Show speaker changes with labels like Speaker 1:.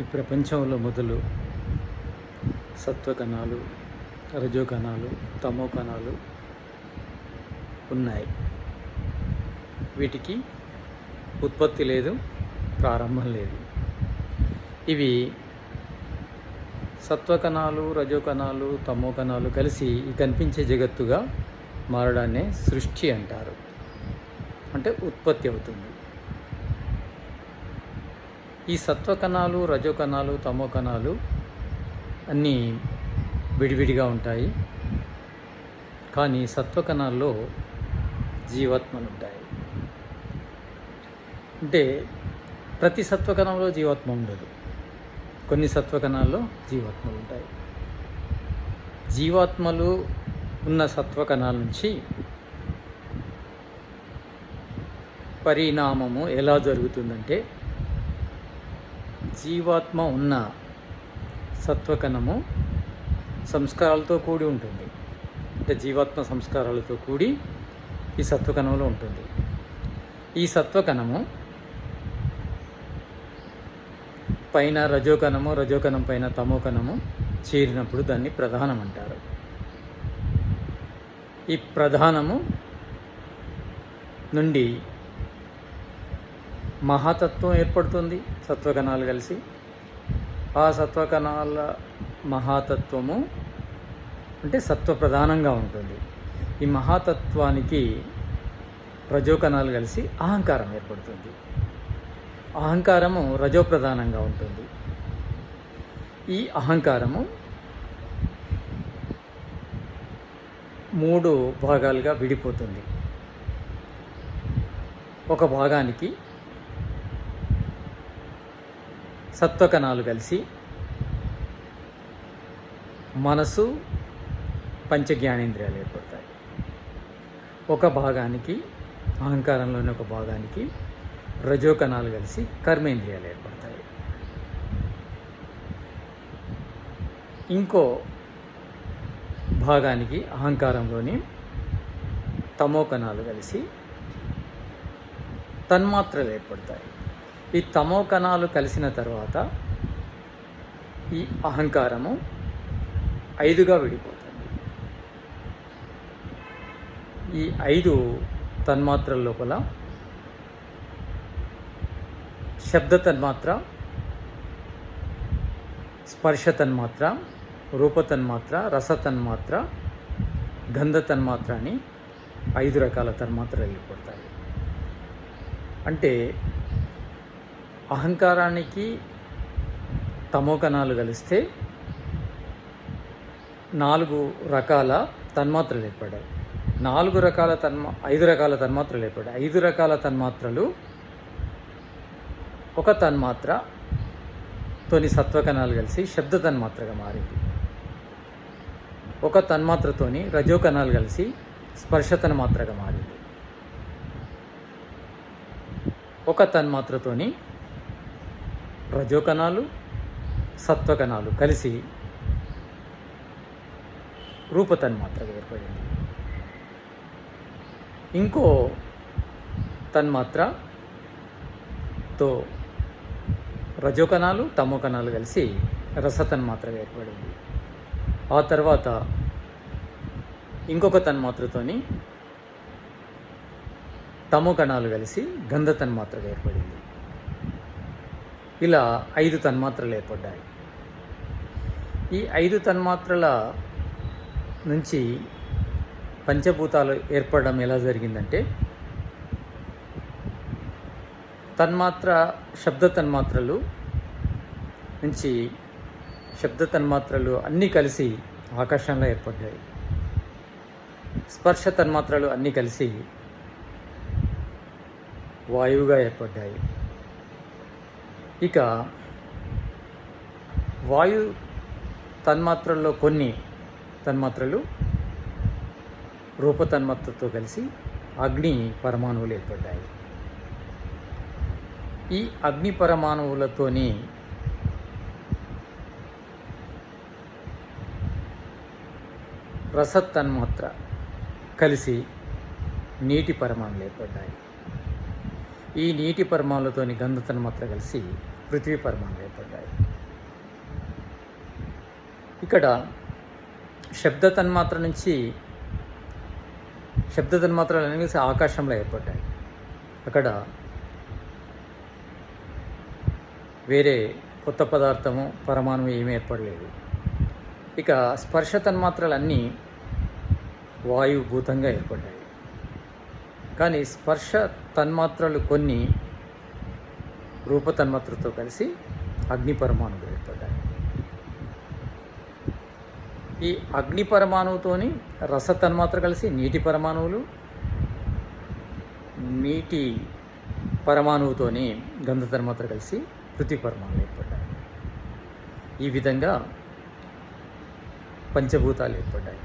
Speaker 1: ఈ ప్రపంచంలో మొదలు సత్వకణాలు రజోకణాలు తమో కణాలు ఉన్నాయి. వీటికి ఉత్పత్తి లేదు ప్రారంభం లేదు. ఇవి సత్వకణాలు రజోకణాలు తమో కణాలు కలిసి కనిపించే జగత్తుగా మారడాన్ని సృష్టి అంటారు. అంటే ఉత్పత్తి అవుతుంది. ఈ సత్వకణాలు రజోకణాలు తమో కణాలు అన్నీ విడివిడిగా ఉంటాయి. కానీ సత్వకణాల్లో జీవాత్మలు ఉంటాయి అంటే ప్రతి సత్వకణంలో జీవాత్మ ఉండదు. కొన్ని సత్వకణాల్లో జీవాత్మలు ఉంటాయి జీవాత్మలు ఉన్న సత్వకణాల నుంచి పరిణామము ఎలా జరుగుతుందంటే జీవాత్మ ఉన్న సత్వకణము సంస్కారాలతో కూడి ఉంటుంది. అంటే జీవాత్మ సంస్కారాలతో కూడి ఈ సత్వకణంలో ఉంటుంది. ఈ సత్వకణము పైన రజోకణము రజోకణం పైన తమోకణము చేరినప్పుడు దాన్ని ప్రధానం అంటారు. ఈ ప్రధానము నుండి మహాతత్వం ఏర్పడుతుంది సత్వకణాలు కలిసి. ఆ సత్వకణాల మహాతత్వము అంటే సత్వ ప్రధానంగా ఉంటుంది. ఈ మహాతత్వానికి రజోకణాలు కలిసి అహంకారం ఏర్పడుతుంది. అహంకారము రజోప్రధానంగా ఉంటుంది. ఈ అహంకారము మూడు భాగాలుగా విడిపోతుంది. ఒక భాగానికి సత్వకణాలు కలిసి మనసు పంచజ్ఞానేంద్రియాలు ఏర్పడతాయి. ఒక భాగానికి అహంకారంలోని ఒక భాగానికి రజోకణాలు కలిసి కర్మేంద్రియాలు ఏర్పడతాయి. ఇంకో భాగానికి అహంకారంలోని తమోకణాలు కలిసి తన్మాత్రలు ఏర్పడతాయి. ఈ తమో కణాలు కలిసిన తర్వాత ఈ అహంకారము ఐదుగా విడిపోతుంది. ఈ ఐదు తన్మాత్రల లోపల శబ్ద తన్మాత్ర స్పర్శ తన్మాత్ర రూప తన్మాత్ర రస తన్మాత్ర గంధ తన్మాత్ర అని ఐదు రకాల తన్మాత్రలు వెళ్ళిపోతాయి అంటే అహంకారానికి తమోకణాలు కలిస్తే నాలుగు రకాల తన్మాత్రలు ఏర్పడాయి నాలుగు రకాల తన్మా ఐదు రకాల తన్మాత్రలు ఏర్పడాయి ఐదు రకాల తన్మాత్రలు ఒక తన్మాత్ర తోని సత్వకణాలు కలిసి శబ్ద తన్మాత్రగా మారింది. ఒక తన్మాత్రతోని రజోకణాలు కలిసి స్పర్శ తన్మాత్రగా మారింది. ఒక తన్మాత్రతోని రజోకణాలు సత్వకణాలు కలిసి రూపతన్మాత్రగా ఏర్పడింది. ఇంకో తన్మాత్రతో రజోకణాలు తమోకణాలు కలిసి రసతన్మాత్రగా ఏర్పడింది. ఆ తర్వాత ఇంకొక తన్మాత్రతోని తమోకణాలు కలిసి గంధ తన్మాత్రగా ఏర్పడింది. ఇలా ఐదు తన్మాత్రలు ఏర్పడ్డాయి. ఈ ఐదు తన్మాత్రల నుంచి పంచభూతాలు ఏర్పడడం ఎలా జరిగిందంటే తన్మాత్ర శబ్ద తన్మాత్రలు నుంచి శబ్ద తన్మాత్రలు అన్నీ కలిసి ఆకాశంలో ఏర్పడ్డాయి. స్పర్శ తన్మాత్రలు అన్నీ కలిసి వాయువుగా ఏర్పడ్డాయి. ఇక వాయు తన్మాత్రల్లో కొన్ని తన్మాత్రలు రూప తన్మాత్రతో కలిసి అగ్ని పరమాణువులు ఏర్పడ్డాయి. ఈ అగ్ని పరమాణువులతోని రసతన్మాత్ర కలిసి నీటి పరమాణులు ఏర్పడ్డాయి. ఈ నీటి పరమాణులతోని గంధ తన్మాత్ర కలిసి పృథ్వీ పరమాణులు ఏర్పడ్డాయి. ఇక్కడ శబ్ద తన్మాత్ర నుంచి శబ్ద తన్మాత్రలు అనేవి ఆకాశంలో ఏర్పడ్డాయి. అక్కడ వేరే కొత్త పదార్థము పరమాణువు ఏమీ ఏర్పడలేదు. ఇక స్పర్శ తన్మాత్రలన్నీ వాయుభూతంగా ఏర్పడ్డాయి. కానీ స్పర్శ తన్మాత్రలు కొన్ని రూపతన్మాత్రతో కలిసి అగ్ని పరమాణువులు ఏర్పడ్డాయి ఈ అగ్ని పరమాణువుతోని రస తన్మాత్ర కలిసి నీటి పరమాణువులు నీటి పరమాణువుతోని గంధ తన్మాత్ర కలిసి పృథ్వీ పరమాణువులు ఏర్పడ్డాయి ఈ విధంగా పంచభూతాలు ఏర్పడ్డాయి